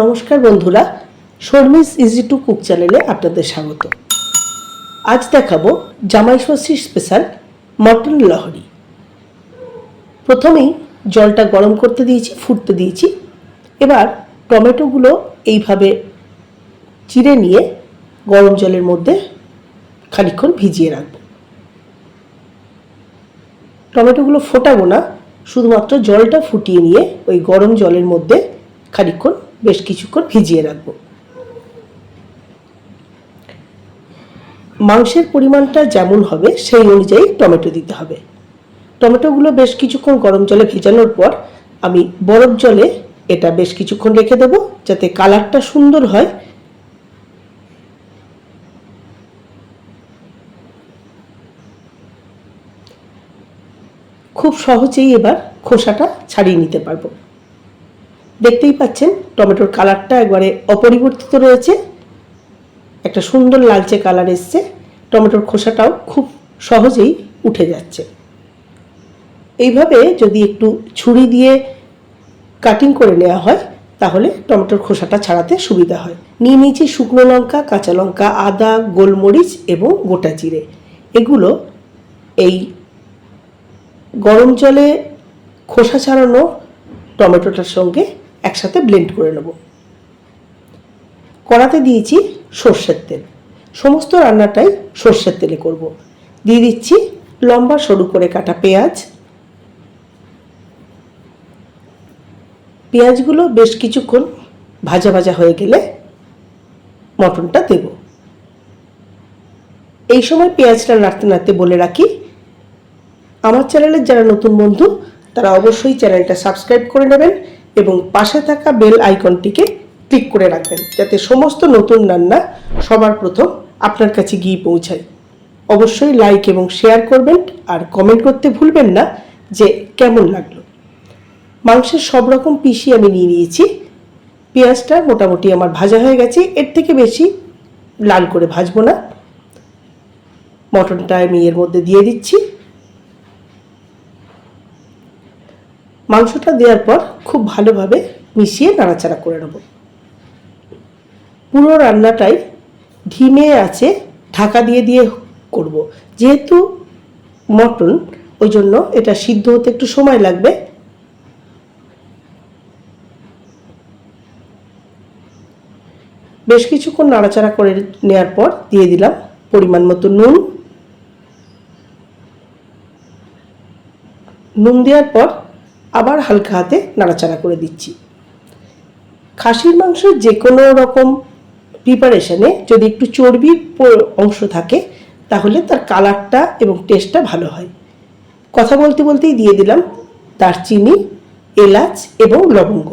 নমস্কার বন্ধুরা, Sharmi's easy to cook চ্যানেলে আপনাদের স্বাগত। আজ দেখাবো জামাই ষষ্ঠীর স্পেশাল মটন লহরি। প্রথমেই জলটা গরম করতে দিয়েছি, ফুটতে দিয়েছি। এবার টমেটোগুলো এইভাবে চিড়ে নিয়ে গরম জলের মধ্যে খানিকক্ষণ ভিজিয়ে রাখব। টমেটোগুলো ফোটাবো না, শুধুমাত্র জলটা ফুটিয়ে নিয়ে ওই গরম জলের মধ্যে খানিকক্ষণ বেশ কিছুক্ষণ ভিজিয়ে রাখব। মাংসের পরিমাণটা যেমন হবে, সেই অনুযায়ী টমেটো দিতে হবে। টমেটোগুলো বেশ কিছুক্ষণ গরম জলে ভেজানোর পর আমি বরফ জলে এটা বেশ কিছুক্ষণ রেখে দেবো, যাতে কালারটা সুন্দর হয়। খুব সহজেই এবার খোসাটা ছাড়িয়ে নিতে পারব। দেখতেই পাচ্ছেন, টমেটোর কালারটা একবারে অপরিবর্তিত রয়েছে। একটা সুন্দর লালচে কালার এসছে। টমেটোর খোসাটাও খুব সহজেই উঠে যাচ্ছে। এইভাবে যদি একটু ছুরি দিয়ে কাটিং করে নেওয়া হয়, তাহলে টমেটোর খোসাটা ছাড়াতে সুবিধা হয়। নিয়ে নিয়েছি শুকনো লঙ্কা, কাঁচা লঙ্কা, আদা, গোলমরিচ এবং গোটা জিরে। এগুলো এই গরম জলে খোসা ছাড়ানো টমেটোটার সঙ্গে একসাথে ব্লেন্ড করে নেব। কড়াতে দিয়েছি সর্ষের তেল। সমস্ত রান্নাটাই সর্ষের তেলে করব। দিয়ে দিচ্ছি লম্বা সরু করে কাটা পেঁয়াজ। পেঁয়াজগুলো বেশ কিছুক্ষণ ভাজা ভাজা হয়ে গেলে মটনটা দেব। এই সময় পেঁয়াজটা নাড়তে নাড়তে বলে রাখি, আমার চ্যানেলের যারা নতুন বন্ধু, তারা অবশ্যই চ্যানেলটা সাবস্ক্রাইব করে নেবেন। এবং পাশে থাকা বেল আইকনটিকে ক্লিক করে রাখবেন, যাতে সমস্ত নতুন রান্না সবার প্রথম আপনার কাছে গিয়ে পৌঁছায়। অবশ্যই লাইক এবং শেয়ার করবেন আর কমেন্ট করতে ভুলবেন না যে কেমন লাগল। মাংসের সব রকম পিসি আমি নিয়ে নিয়েছি। পেঁয়াজটা মোটামুটি আমার ভাজা হয়ে গেছে, এর থেকে বেশি লাল করে ভাজবো না। মটনটা আমি এর মধ্যে দিয়ে দিচ্ছি। মাংসটা দেওয়ার পর খুব ভালোভাবে মিশিয়ে নাড়াচাড়া করে নেব। পুরো রান্নাটাই ধিমে আছে, ঢাকা দিয়ে দিয়ে করব। যেহেতু মটন, ওই জন্য এটা সিদ্ধ হতে একটু সময় লাগবে। বেশ কিছুক্ষণ নাড়াচাড়া করে নেওয়ার পর দিয়ে দিলাম পরিমাণ মতো নুন। নুন দেওয়ার পর আবার হালকা হাতে নাড়াচাড়া করে দিচ্ছি। খাসির মাংসের যে কোনো রকম প্রিপারেশনে যদি একটু চর্বির অংশ থাকে, তাহলে তার কালারটা এবং টেস্টটা ভালো হয়। কথা বলতে বলতেই দিয়ে দিলাম দারচিনি, এলাচ এবং লবঙ্গ।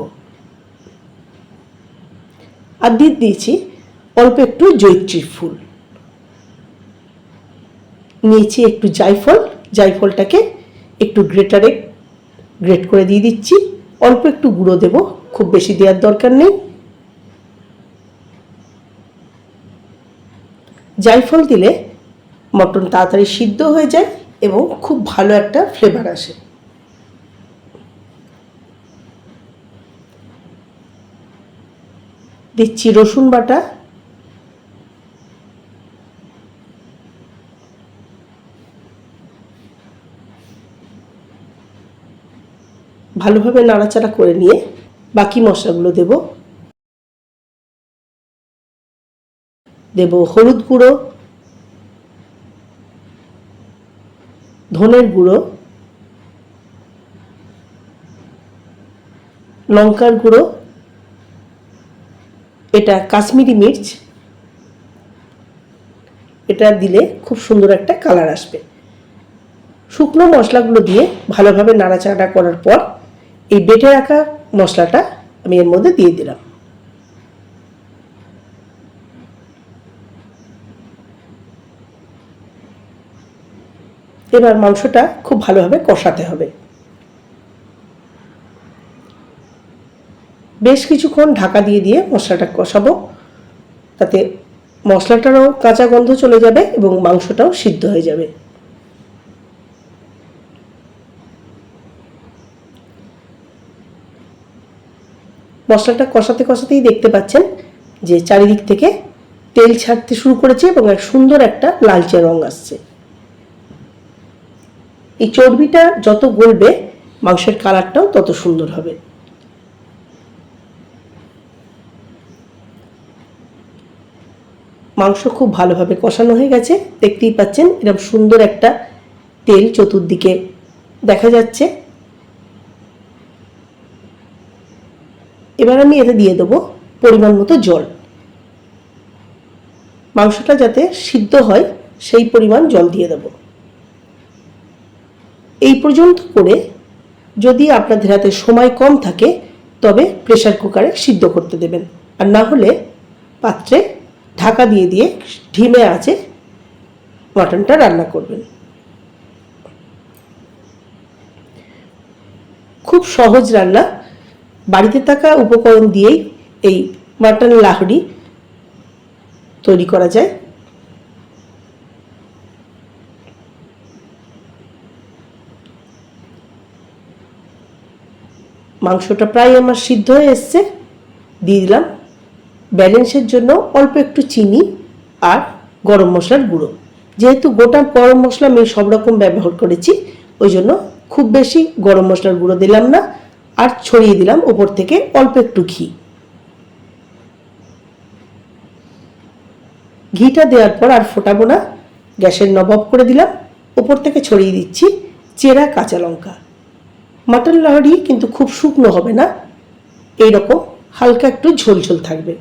আর দিয়ে দিয়েছি অল্প একটু জৈত্রী ফুল। নিয়েছি একটু জায়ফল। জায়ফলটাকে একটু গ্রেটারে গ্রেট করে দিয়ে দিচ্ছি। অল্প একটু গুঁড়ো দেব, খুব বেশি দেওয়ার দরকার নেই। জায়ফল দিলে মটন তাড়াতাড়ি সিদ্ধ হয়ে যায় এবং খুব ভালো একটা ফ্লেভার আসে। দিচ্ছি রসুন বাটা ভালোভাবে নাড়াচাড়া করে নিয়ে বাকি মশলাগুলো দেব। দেব হলুদ গুঁড়ো, ধনের গুঁড়ো, লঙ্কার গুঁড়ো, এটা কাশ্মীরি মির্চ, এটা দিলে খুব সুন্দর একটা কালার আসবে। শুকনো মশলাগুলো দিয়ে ভালোভাবে নাড়াচাড়া করার পর এই বেটে রাখা মশলাটা আমি এর মধ্যে দিয়ে দিলাম। এবার মাংসটা খুব ভালোভাবে কষাতে হবে। বেশ কিছুক্ষণ ঢাকা দিয়ে দিয়ে মশলাটা কষাবো, তাতে মশলাটারও কাঁচা গন্ধ চলে যাবে এবং মাংসটাও সিদ্ধ হয়ে যাবে। মশলাটা কষাতে কষাতেই দেখতে পাচ্ছেন যে চারিদিক থেকে তেল ছাড়তে শুরু করেছে এবং এক সুন্দর একটা লালচে রং আসছে। এই চর্বিটা যত গলবে, মাংসের কালারটাও তত সুন্দর হবে। মাংস খুব ভালোভাবে কষানো হয়ে গেছে, দেখতেই পাচ্ছেন এরকম সুন্দর একটা তেল চতুর্দিকে দেখা যাচ্ছে। এবার আমি এতে দিয়ে দেবো পরিমাণ মতো জল। মাংসটা যাতে সিদ্ধ হয়, সেই পরিমাণ জল দিয়ে দেব। এই পর্যন্ত করে যদি আপনাদের হাতে সময় কম থাকে, তবে প্রেসার কুকারে সিদ্ধ করতে দেবেন। আর না হলে পাত্রে ঢাকা দিয়ে দিয়ে ঢিমে আছে মাটনটা রান্না করবেন। খুব সহজ রান্না। বাড়িতে থাকা উপকরণ দিয়েই এই মাটন লাহড়ি তৈরি করা যায়। মাংসটা প্রায় আমার সিদ্ধ হয়ে এসছে। দিয়ে দিলাম ব্যালেন্সের জন্য অল্প একটু চিনি আর গরম মশলার গুঁড়ো। যেহেতু গোটা গরম মশলা আমি সব রকম ব্যবহার করেছি, ওই জন্য খুব বেশি গরম মশলার গুঁড়ো দিলাম না। আর ছড়িয়ে দিলাম ওপর থেকে অল্প একটু ঘি। ঘিটা দেওয়ার পর আর ফোটাবো না। গ্যাসের নবাব করে দিলাম। ওপর থেকে ছড়িয়ে দিচ্ছি চেরা কাঁচা লঙ্কা। মাটন লাহড়ি কিন্তু খুব শুকনো হবে না। এইরকম হালকা একটু ঝোল ঝোল থাকবে।